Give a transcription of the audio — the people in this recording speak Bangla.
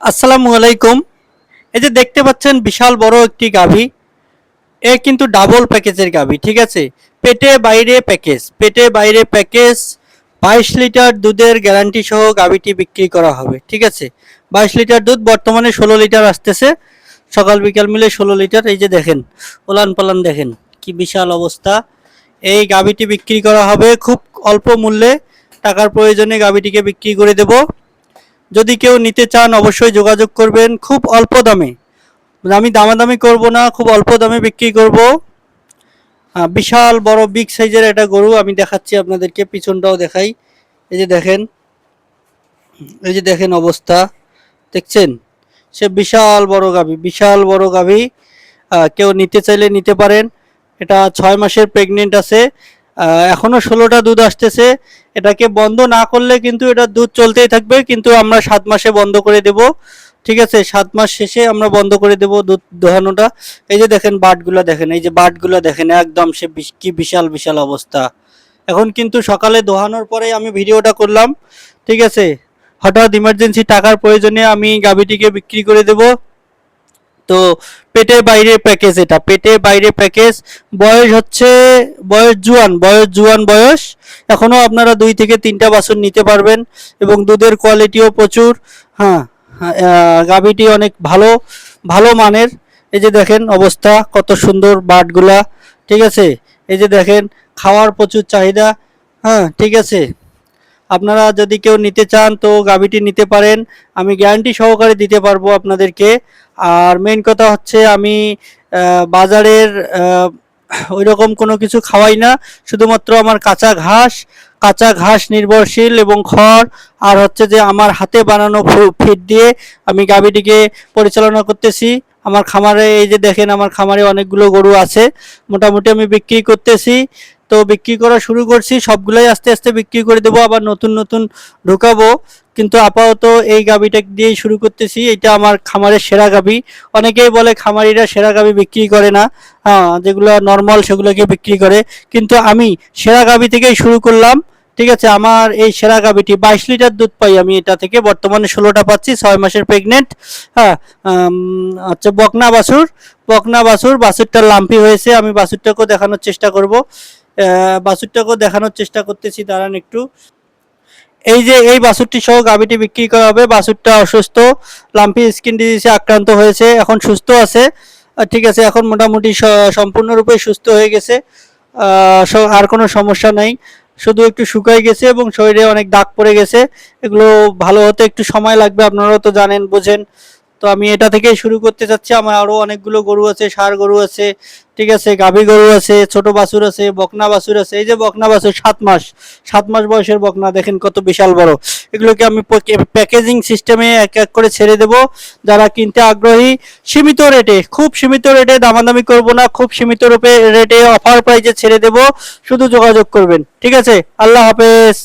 আসসালামু আলাইকুম। এই যে দেখতে পাচ্ছেন বিশাল বড় একটি গাভী। এ কিন্তু ডাবল প্যাকেজের গাভী, ঠিক আছে? পেটে বাইরে প্যাকেজ পেটে বাইরে প্যাকেজ বাইশ লিটার দুধের গ্যারান্টি সহ গাভীটি বিক্রি করা হবে, ঠিক আছে? বাইশ লিটার দুধ বর্তমানে ষোলো লিটার আসতেছে। সকাল বিকাল মিলে ষোলো লিটার, এই যে দেখেন, ওলান পালান দেখেন, কি বিশাল অবস্থা। এই গাভীটি বিক্রি করা হবে খুব অল্প মূল্যে, টাকার প্রয়োজনে গাভীটিকে বিক্রি করে দেবো। যদি কেউ নিতে চান, অবশ্যই যোগাযোগ করবেন খুব অল্প দামে। আমি দামাদামি করব না, খুব অল্প দামে বিক্রি করব। বিশাল, বড় বিগ সাইজের একটা গরু আমি দেখাচ্ছি আপনাদেরকে, পিছনটাও দেখাই। এই যে দেখেন, এই যে দেখেন অবস্থা, দেখছেন? সে বিশাল বড় গাভী, বিশাল বড় গাভী। কেউ নিতে চাইলে নিতে পারেন। এটা ছয় মাসের প্রেগনেন্ট আছে। আহ, এখনও ষোলোটা দুধ আসতেছে। এটাকে বন্ধ না করলে কিন্তু এটা দুধ চলতেই থাকবে কিন্তু আমরা সাত মাসে বন্ধ করে দেব। ঠিক আছে সাত মাস শেষে আমরা বন্ধ করে দেব দুধ দোহানোটা। এই যে দেখেন বাটগুলো দেখেন এই যে বাটগুলো দেখেন একদম সে কি বিশাল বিশাল অবস্থা। এখন কিন্তু সকালে দোহানোর পরে আমি ভিডিওটা করলাম। ঠিক আছে হঠাৎ ইমার্জেন্সি টাকার প্রয়োজনে আমি গাভীটিকে বিক্রি করে দেব। তো পেটে বাইরে প্যাকেজ এটা। পেটে বাইরে প্যাকেজ, বয়স হচ্ছে, বয়স জুয়ান বয়স জুয়ান বয়স। এখনও আপনারা দুই থেকে তিনটা বাছুর নিতে পারবেন এবং দুধের কোয়ালিটিও প্রচুর। হ্যাঁ গাভীটি অনেক ভালো ভালো মানের। এই যে দেখেন অবস্থা, কত সুন্দর বাটগুলা, ঠিক আছে? এই যে দেখেন, খাওয়ার প্রচুর চাহিদা হ্যাঁ ঠিক আছে? আপনারা যদি কেউ নিতে চান তো গাভীটি নিতে পারেন। আমি গ্যারান্টি সহকারে দিতে পারব আপনাদেরকে। আর মেইন কথা হচ্ছে আমি বাজারের ওই রকম কোনো কিছু খাওয়াই না। শুধুমাত্র আমার কাঁচা ঘাস কাঁচা ঘাস নির্ভরশীল এবং খড়, আর হচ্ছে যে আমার হাতে বানানো ফিড দিয়ে আমি গাভীটিকে পরিচালনা করতেছি। আমার খামারে, এই যে দেখেন আমার খামারে অনেকগুলো গরু আছে। মোটামুটি আমি বিক্রি করতেছি। তো বিক্রি করা শুরু করছি, সবগুলোই আস্তে আস্তে বিক্রি করে দেবো, আবার নতুন নতুন ঢুকাবো। কিন্তু আপাতত এই গাভীটা দিয়েই শুরু করতেছি এটা আমার খামারের সেরা গাভী। অনেকেই বলে খামারিরা সেরা গাভী বিক্রি করে না। হ্যাঁ যেগুলো নর্মাল সেগুলোকে বিক্রি করে। কিন্তু আমি সেরা গাভী থেকেই শুরু করলাম, ঠিক আছে? আমার এই সেরা গাভীটি বাইশ লিটার দুধ পাই আমি এটা থেকে, বর্তমানে ষোলোটা পাচ্ছি, ছয় মাসের প্রেগনেন্ট হ্যাঁ আচ্ছা বকনা বাছুর। বকনা বাছুর, বাছুরটা লাম্পি হয়েছে, আমি বাছুরটাকেও দেখানোর চেষ্টা করব। বাছুরটাকেও দেখানোর চেষ্টা করতেছি, দাঁড়ান একটু। এই যে, এই বাছুরটি সহ গাভীটি বিক্রি করা হবে। বাছুরটা অসুস্থ, লাম্পি স্কিন ডিজিজে আক্রান্ত হয়েছে, এখন সুস্থ আছে। ঠিক আছে, এখন মোটামুটি সম্পূর্ণরূপে সুস্থ হয়ে গেছে। আর কোনো সমস্যা নাই। শুধু একটু শুকাই গেছে এবং শরীরে অনেক দাগ পড়ে গেছে। এগুলো ভালো হতে একটু সময় লাগবে, আপনারাও তো জানেন, বোঝেন। তো আমি এটা থেকেই শুরু করতে চাচ্ছি। আমার আরও অনেকগুলো গরু আছে, ষাঁড় গরু আছে, ঠিক আছে, গাভী গরু আছে, ছোট বাছুর আছে, বকনা বাছুর আছে। এই যে বকনা বাছুর, সাত মাস সাত মাস বয়সের বকনা, দেখেন কত বিশাল বড়। এগুলোকে আমি প্যাকেজিং সিস্টেমে এক এক করে ছেড়ে দেব। যারা কিনতে আগ্রহী, সীমিত রেটে, খুব সীমিত রেটে, দামাদামি করব না, খুব সীমিত রূপে, রেটে অফার প্রাইজে ছেড়ে দেব। শুধু যোগাযোগ করবেন, ঠিক আছে? আল্লাহ হাফেজ।